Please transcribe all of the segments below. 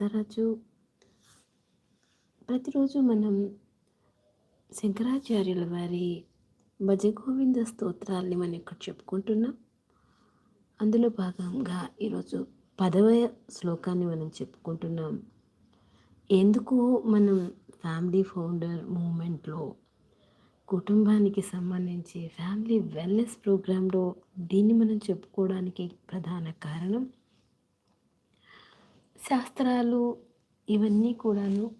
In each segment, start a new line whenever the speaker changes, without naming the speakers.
తరచూ ప్రతిరోజు మనం శంకరాచార్యుల వారి భజగోవింద స్తోత్రాల్ని మనం ఇక్కడ చెప్పుకుంటున్నాం. అందులో భాగంగా ఈరోజు పదవ శ్లోకాన్ని మనం చెప్పుకుంటున్నాం. ఎందుకు మనం ఫ్యామిలీ ఫౌండర్ మూమెంట్లో కుటుంబానికి సంబంధించి ఫ్యామిలీ వెల్నెస్ ప్రోగ్రాంలో దీన్ని మనం చెప్పుకోవడానికి ప్రధాన కారణం శాస్త్రాలు ఇవన్నీ కూడాను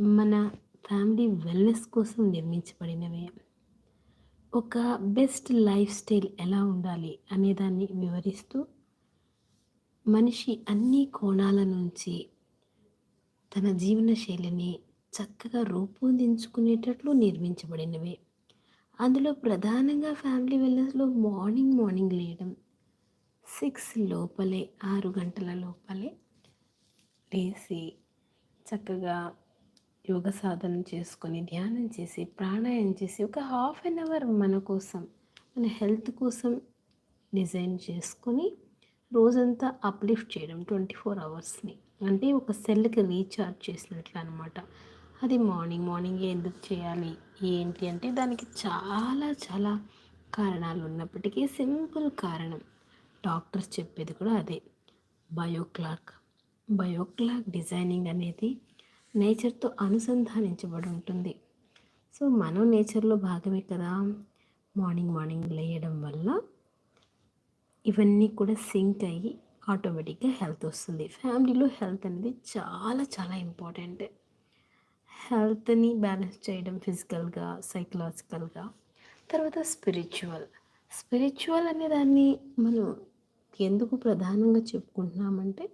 మన ఫ్యామిలీ వెల్నెస్ కోసం నిర్మించబడినవే. ఒక బెస్ట్ లైఫ్ స్టైల్ ఎలా ఉండాలి అనేదాన్ని వివరిస్తూ మనిషి అన్ని కోణాల నుంచి తన జీవన శైలిని చక్కగా రూపొందించుకునేటట్లు నిర్మించబడినవే. అందులో ప్రధానంగా ఫ్యామిలీ వెల్నెస్లో మార్నింగ్ మార్నింగ్ లేయడం సిక్స్ లోపలే ఆరు గంటల లోపలే లేచి చక్కగా యోగ సాధన చేసుకొని ధ్యానం చేసి ప్రాణాయామం చేసి ఒక హాఫ్ అన్ అవర్ మన కోసం మన హెల్త్ కోసం డిజైన్ చేసుకొని రోజంతా అప్లిఫ్ట్ చేయడం ట్వంటీ ఫోర్ అవర్స్ని. అంటే ఒక సెల్కి రీఛార్జ్ చేసినట్లు అనమాట అది మార్నింగ్ మార్నింగ్ ఎందుకు చేయాలి ఏంటి అంటే దానికి చాలా చాలా కారణాలు ఉన్నప్పటికీ సింపుల్ కారణం డాక్టర్స్ చెప్పేది కూడా అదే. బయోక్లాక్. బయోక్లాక్ డిజైనింగ్ అనేది నేచర్తో అనుసంధానించబడి ఉంటుంది సో మనం నేచర్లో భాగమే కదా. మార్నింగ్ మార్నింగ్ లేయడం వల్ల ఇవన్నీ కూడా సింక్ అయ్యి ఆటోమేటిక్గా హెల్త్ వస్తుంది. ఫ్యామిలీలో హెల్త్ అనేది చాలా చాలా ఇంపార్టెంట్. హెల్త్ని బ్యాలెన్స్ చేయడం ఫిజికల్గా సైకలాజికల్గా తర్వాత స్పిరిచువల్. స్పిరిచువల్ అనే దాన్ని మనం ఎందుకు ప్రధానంగా చెప్పుకుంటున్నామంటే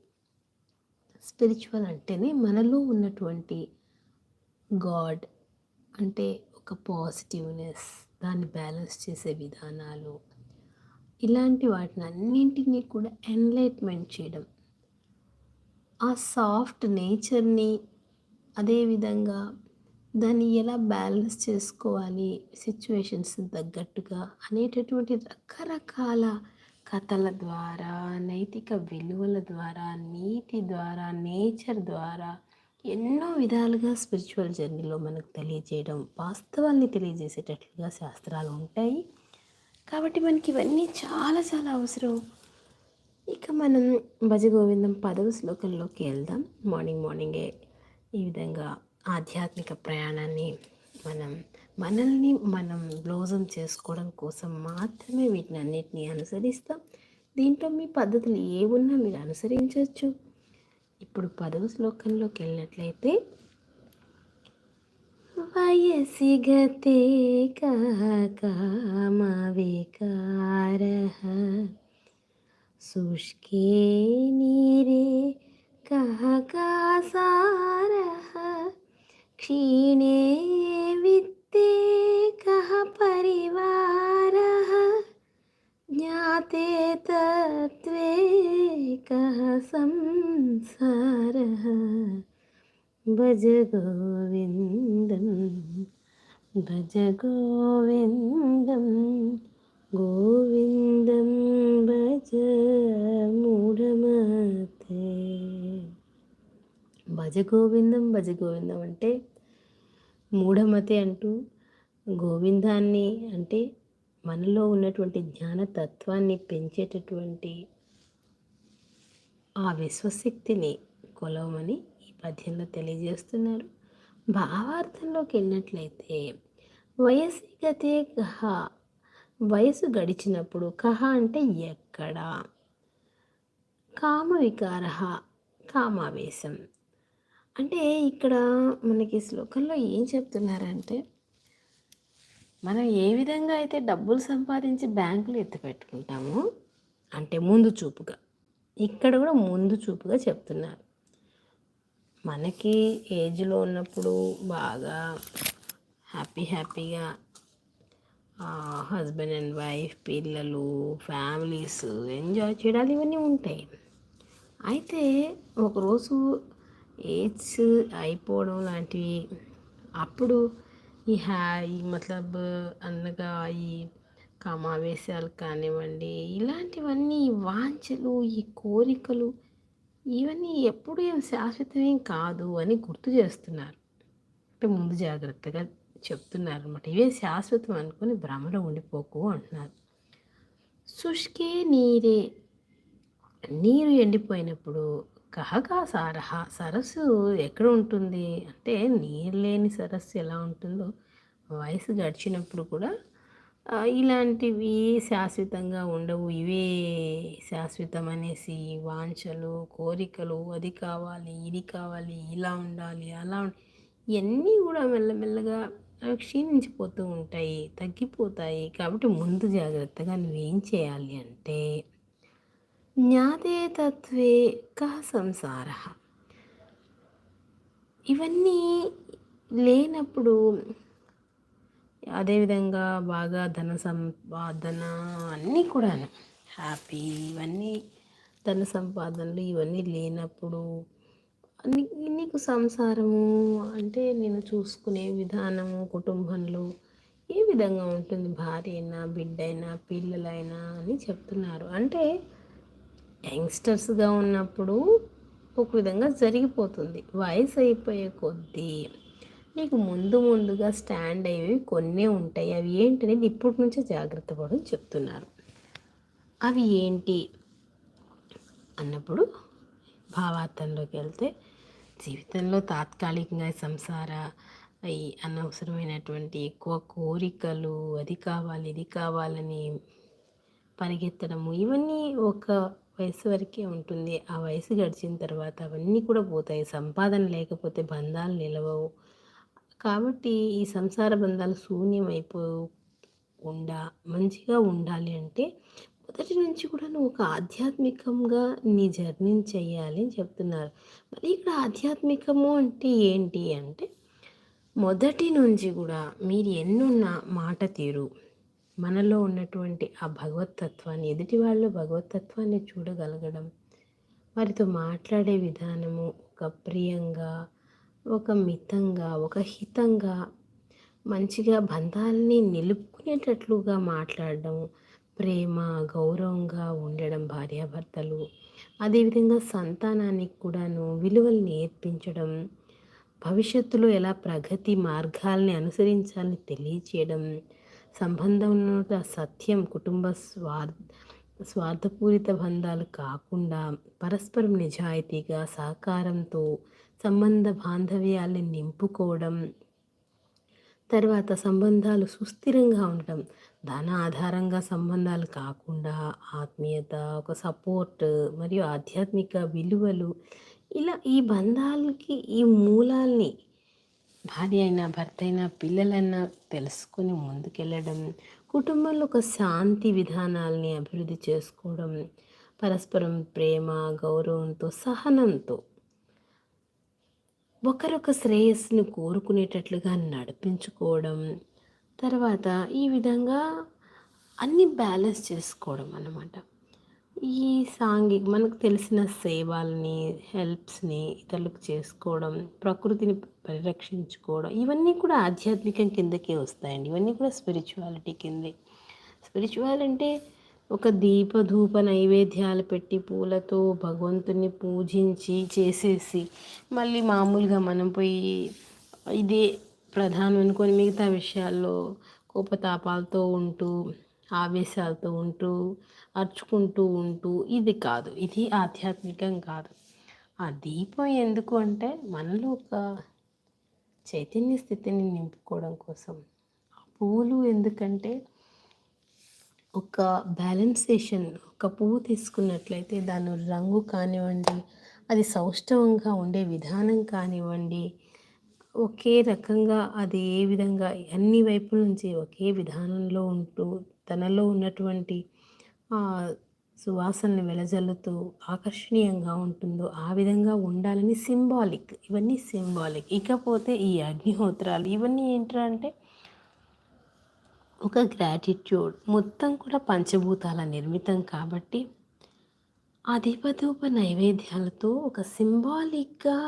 స్పిరిచువల్ అంటేనే మనలో ఉన్నటువంటి గాడ్ అంటే ఒక పాజిటివ్నెస్ దాన్ని బ్యాలెన్స్ చేసే విధానాలు ఇలాంటి వాటిని అన్నింటినీ కూడా ఎన్లైట్మెంట్ చేయడం. ఆ సాఫ్ట్ నేచర్ని అదేవిధంగా దాన్ని ఎలా బ్యాలెన్స్ చేసుకోవాలి సిచ్యువేషన్స్ తగ్గట్టుగా అనేటటువంటి రకరకాల కథల ద్వారా నైతిక విలువల ద్వారా నీతి ద్వారా నేచర్ ద్వారా ఎన్నో విధాలుగా స్పిరిచువల్ జర్నీలో మనకు తెలియజేయడం వాస్తవాన్ని తెలియజేసేటట్లుగా శాస్త్రాలు ఉంటాయి. కాబట్టి మనకి ఇవన్నీ చాలా చాలా అవసరం. ఇక మనం భజగోవిందం పదవ శ్లోకంలోకి వెళ్దాం. మార్నింగ్ మార్నింగే ఈ విధంగా ఆధ్యాత్మిక ప్రయాణాన్ని మనం మనల్ని మనం బ్లౌజం చేసుకోవడం కోసం మాత్రమే వీటిని అన్నిటినీ అనుసరిస్తాం. దీంట్లో మీ పద్ధతులు ఏమున్నా మీరు అనుసరించవచ్చు ఇప్పుడు పదవ శ్లోకంలోకి వెళ్ళినట్లయితే వయసి గతే కామవికార శుష్కే నీరే కహకాసార క్షీణే భజ గోవిందం భజ గోవిందం గోవిందం భజ మూఢమతే. భజ గోవిందం భజ గోవిందం అంటే మూఢమతే అంటూ గోవిందాన్ని అంటే మనలో ఉన్నటువంటి జ్ఞానతత్వాన్ని పెంచేటటువంటి ఆ విశ్వశక్తిని కొలవమని పద్యంలో తెలియజేస్తున్నారు. భావార్థంలోకి వెళ్ళినట్లయితే వయసి గతే కహ. వయసు గడిచినప్పుడు కహ అంటే ఎక్కడ? కామ వికార కామావేశం. అంటే ఇక్కడ మనకి శ్లోకంలో ఏం చెప్తున్నారంటే మనం ఏ విధంగా అయితే డబ్బులు సంపాదించి బ్యాంకులు ఎత్తిపెట్టుకుంటామో అంటే ముందు చూపుగా ఇక్కడ కూడా ముందు చూపుగా చెప్తున్నారు. మనకి ఏజ్లో ఉన్నప్పుడు బాగా హ్యాపీ హ్యాపీగా హస్బెండ్ అండ్ వైఫ్ పిల్లలు ఫ్యామిలీస్ ఎంజాయ్ చేయడాలు ఇవన్నీ ఉంటాయి. అయితే ఒకరోజు ఏజ్స్ అయిపోవడం లాంటివి అప్పుడు ఈ హ్యా మతలబ్ అన్నగా ఈ కమావేశాలు కానివ్వండి ఇలాంటివన్నీ వాంఛలు ఈ కోరికలు ఇవన్నీ ఎప్పుడు ఏం శాశ్వతమేం కాదు అని గుర్తు చేస్తున్నారు. అంటే ముందు జాగ్రత్తగా చెప్తున్నారు అనమాట ఇవే శాశ్వతం అనుకుని భ్రమలో ఉండిపోకు అంటున్నారు. శుష్కే నీరే. నీరు ఎండిపోయినప్పుడు కహగా సారహ సరస్సు ఎక్కడ ఉంటుంది? అంటే నీరు లేని సరస్సు ఎలా ఉంటుందో? వయసు గడిచినప్పుడు కూడా ఇలాంటివి శాశ్వతంగా ఉండవు. ఇవే శాశ్వతం అనేసి వాంఛలు కోరికలు. అది కావాలి ఇది కావాలి ఇలా ఉండాలి అలా ఇవన్నీ కూడా మెల్లమెల్లగా అవి క్షీణించిపోతూ ఉంటాయి తగ్గిపోతాయి. కాబట్టి ముందు జాగ్రత్తగా నువ్వేం చేయాలి అంటే జ్ఞాతే తత్వే కహ సంసార. ఇవన్నీ లేనప్పుడు అదేవిధంగా బాగా ధన సంపాదన అన్నీ కూడాను. హ్యాపీ ఇవన్నీ ధన సంపాదనలు ఇవన్నీ లేనప్పుడు నీకు సంసారము అంటే నేను చూసుకునే విధానము కుటుంబంలో ఏ విధంగా ఉంటుంది భార్య అయినా బిడ్డ అయినా పిల్లలైనా అని చెప్తున్నారు. అంటే యంగ్స్టర్స్గా ఉన్నప్పుడు ఒక విధంగా జరిగిపోతుంది. వయసు అయిపోయే కొద్దీ నీకు ముందు ముందుగా స్టాండ్ అయ్యేవి కొన్ని ఉంటాయి. అవి ఏంటనేది ఇప్పటి నుంచే జాగ్రత్త పడని చెప్తున్నారు. అవి ఏంటి? అన్నప్పుడు భావార్థంలోకి వెళ్తే జీవితంలో తాత్కాలికంగా సంసార ఈ అనవసరమైనటువంటి ఎక్కువ కోరికలు అది కావాలి ఇది కావాలని పరిగెత్తడము ఇవన్నీ ఒక వయసు వరకే ఉంటుంది. ఆ వయసు గడిచిన తర్వాత అవన్నీ కూడా పోతాయి. సంపాదన లేకపోతే బంధాలు నిలవవు. కాబట్టి ఈ సంసార బంధాలు శూన్యమైపోకుండా మంచిగా ఉండాలి అంటే మొదటి నుంచి కూడా నువ్వు ఒక ఆధ్యాత్మికంగా నీ జర్నీ చేయాలి అని చెప్తున్నారు. మరి ఇక్కడ ఆధ్యాత్మికము అంటే ఏంటి అంటే మొదటి నుంచి కూడా మీరు ఎన్నున్న మాట తీరు మనలో ఉన్నటువంటి ఆ భగవతత్వాన్ని ఎదుటి వాళ్ళు భగవతత్వాన్ని చూడగలగడం వారితో మాట్లాడే విధానము ఒక ప్రియంగా ఒక మితంగా ఒక హితంగా మంచిగా బంధాలని నిలుపుకునేటట్లుగా మాట్లాడడం ప్రేమ గౌరవంగా ఉండడం భార్యాభర్తలు అదేవిధంగా సంతానానికి కూడాను విలువలు నేర్పించడం భవిష్యత్తులో ఎలా ప్రగతి మార్గాల్ని అనుసరించాలని తెలియచేయడం సంబంధంలో సత్యం కుటుంబ స్వార్ స్వార్థపూరిత బంధాలు కాకుండా పరస్పరం నిజాయితీగా సహకారంతో సంబంధ బాంధవ్యాల్ని నింపుకోవడం తర్వాత సంబంధాలు సుస్థిరంగా ఉండటం ధన ఆధారంగా సంబంధాలు కాకుండా ఆత్మీయత ఒక సపోర్ట్ మరియు ఆధ్యాత్మిక విలువలు ఇలా ఈ బంధాలకి ఈ మూలాల్ని భార్య అయినా భర్త అయినా పిల్లలైనా తెలుసుకొని ముందుకెళ్ళడం కుటుంబంలో ఒక శాంతి విధానాల్ని అభివృద్ధి చేసుకోవడం పరస్పరం ప్రేమ గౌరవంతో సహనంతో ఒకరొక శ్రేయస్సును కోరుకునేటట్లుగా నడిపించుకోవడం తర్వాత ఈ విధంగా అన్ని బ్యాలెన్స్ చేసుకోవడం అన్నమాట. ఈ సాంఘిక మనకు తెలిసిన సేవల్ని హెల్ప్స్ని ఇతరులకు చేసుకోవడం ప్రకృతిని పరిరక్షించుకోవడం ఇవన్నీ కూడా ఆధ్యాత్మికం కిందకే వస్తాయండి. ఇవన్నీ కూడా స్పిరిచువాలిటీ కిందే. స్పిరిచువల్ అంటే ఒక దీపధూప నైవేద్యాలు పెట్టి పూలతో భగవంతుని పూజించి చేసేసి మళ్ళీ మామూలుగా మనం పోయి ఇదే ప్రధానం అనుకొని మిగతా విషయాల్లో కోపతాపాలతో ఉంటూ ఆవేశాలతో ఉంటూ అర్చుకుంటూ ఉంటూ ఇది కాదు. ఇది ఆధ్యాత్మికం కాదు. ఆ దీపం ఎందుకు అంటే మనలో ఒక చైతన్య స్థితిని నింపుకోవడం కోసం. ఆ పువ్వులు ఎందుకంటే ఒక బ్యాలెన్సేషన్ ఒక పువ్వు తీసుకున్నట్లయితే దాని రంగు కానివ్వండి అది సౌష్ఠవంగా ఉండే విధానం కానివ్వండి ఒకే రకంగా అది ఏ విధంగా అన్ని వైపుల నుంచి ఒకే విధానంలో ఉంటూ తనలో ఉన్నటువంటి సువాసనని వెలజల్లుతూ ఆకర్షణీయంగా ఉంటుందో ఆ విధంగా ఉండాలని సింబాలిక్ ఇవన్నీ సింబాలిక్. ఇకపోతే ఈ అగ్నిహోత్రాలు ఇవన్నీ ఏంటంటే ఒక గ్రాటిట్యూడ్ మొత్తం కూడా పంచభూతాల నిర్మితం కాబట్టి ఆ దీపధూప నైవేద్యాలతో ఒక సింబాలిక్గా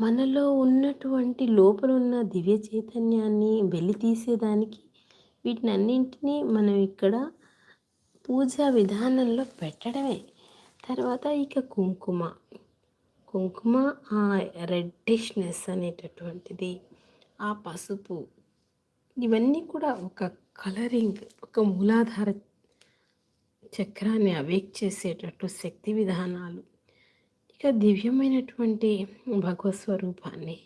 మనలో ఉన్నటువంటి లోపల ఉన్న దివ్య చైతన్యాన్ని వెళ్ళి తీసేదానికి వీటిని అన్నింటినీ మనం ఇక్కడ పూజా విధానంలో పెట్టడమే. తర్వాత ఇక కుంకుమ. కుంకుమ ఆ రెడ్డిష్నెస్ అనేటటువంటిది ఆ పసుపు ఇవన్నీ కూడా ఒక కలరింగ్ ఒక మూలాధార చక్రాన్ని అవేక్ చేసేటట్టు శక్తి విధానాలు ఇక దివ్యమైనటువంటి భగవత్ స్వరూపాన్ని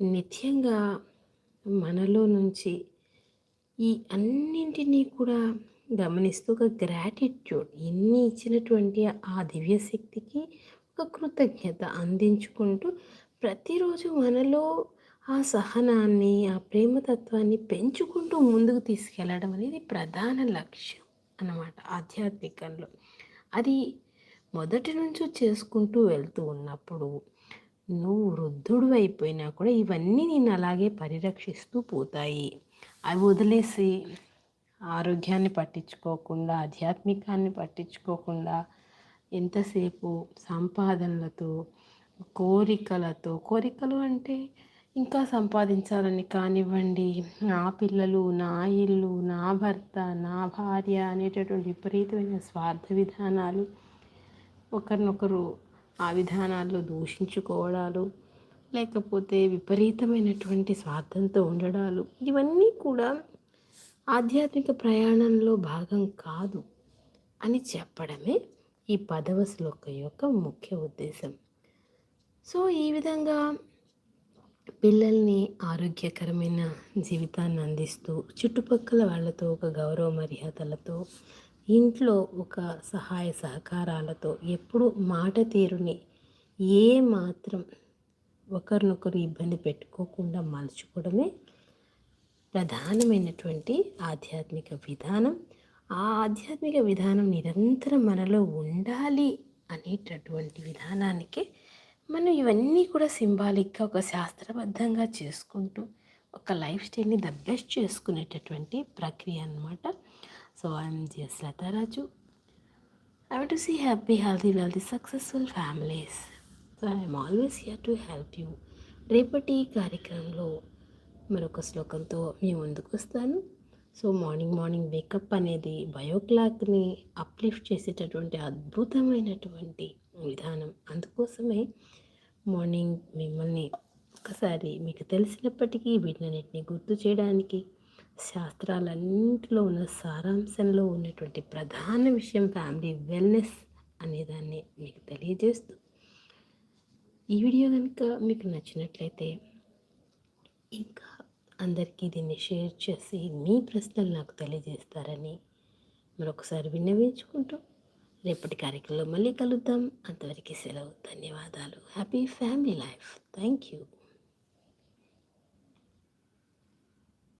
నిత్యంగా మనలో నుంచి ఈ అన్నింటినీ కూడా గమనిస్తూ ఒక గ్రాటిట్యూడ్ ఎన్ని ఇచ్చినటువంటి ఆ దివ్యశక్తికి ఒక కృతజ్ఞత అందించుకుంటూ ప్రతిరోజు మనలో ఆ సహనాన్ని ఆ ప్రేమతత్వాన్ని పెంచుకుంటూ ముందుకు తీసుకెళ్ళడం అనేది ప్రధాన లక్ష్యం అన్నమాట ఆధ్యాత్మికంలో. అది మొదటి నుంచి చేసుకుంటూ వెళ్తూ ఉన్నప్పుడు నువ్వు వృద్ధుడు అయిపోయినా కూడా ఇవన్నీ నేను అలాగే పరిరక్షిస్తూ పోతాయి. అవి వదిలేసి ఆరోగ్యాన్ని పట్టించుకోకుండా ఆధ్యాత్మికాన్ని పట్టించుకోకుండా ఎంతసేపు సంపాదనలతో కోరికలతో కోరికలు అంటే ఇంకా సంపాదించాలని కానివ్వండి. నా పిల్లలు నా ఇల్లు నా భర్త నా భార్య అనేటటువంటి విపరీతమైన స్వార్థ విధానాలు ఒకరినొకరు ఆ విధానాల్లో దూషించుకోవడాలు లేకపోతే విపరీతమైనటువంటి స్వార్థంతో ఉండడాలు ఇవన్నీ కూడా ఆధ్యాత్మిక ప్రయాణంలో భాగం కాదు అని చెప్పడమే ఈ పదవ శ్లోక యొక్క ముఖ్య ఉద్దేశం. సో ఈ విధంగా పిల్లల్ని ఆరోగ్యకరమైన జీవితాన్ని అందిస్తూ చుట్టుపక్కల వాళ్ళతో ఒక గౌరవ మర్యాదలతో ఇంట్లో ఒక సహాయ సహకారాలతో ఎప్పుడు మాట తీరుని ఏ మాత్రం ఒకరినొకరు ఇబ్బంది పెట్టుకోకుండా మలుచుకోవడమే ప్రధానమైనటువంటి ఆధ్యాత్మిక విధానం. ఆ ఆధ్యాత్మిక విధానం నిరంతరం మనలో ఉండాలి అనేటటువంటి విధానానికి మనం ఇవన్నీ కూడా సింబాలిక్గా ఒక శాస్త్రబద్ధంగా చేసుకుంటూ ఒక లైఫ్ స్టైల్ని ద బెస్ట్ చేసుకునేటటువంటి ప్రక్రియ అనమాట so I'm G S Latharaju. I to see happy healthy wealthy successful families. So I'm always here to help you. రేపటి కార్యక్రమంలో మరొక శ్లోకంతో మీ ముందుకు వస్తాను. So morning morning wake up అనేది బయో క్లాక్ని అప్లిఫ్ట్ చేసేటటువంటి అద్భుతమైనటువంటి విధానం అందుకోసమే మార్నింగ్ మిమ్మల్ని ఒకసారి మీకు తెలిసినప్పటికీ వీటినన్నింటినీ గుర్తు చేయడానికి శాస్త్రాలన్నింటిలో ఉన్న సారాంశంలో ఉన్నటువంటి ప్రధాన విషయం ఫ్యామిలీ వెల్నెస్ అనేదాన్ని మీకు తెలియజేస్తూ ఈ వీడియో కనుక మీకు నచ్చినట్లయితే ఇంకా అందరికీ దీన్ని షేర్ చేసి మీ ప్రశ్నలు నాకు తెలియజేస్తారని మరొకసారి విన్నవించుకుంటూ రేపటి కార్యక్రమంలో మళ్ళీ కలుద్దాం. అంతవరకు సెలవు ధన్యవాదాలు. Happy family life thank you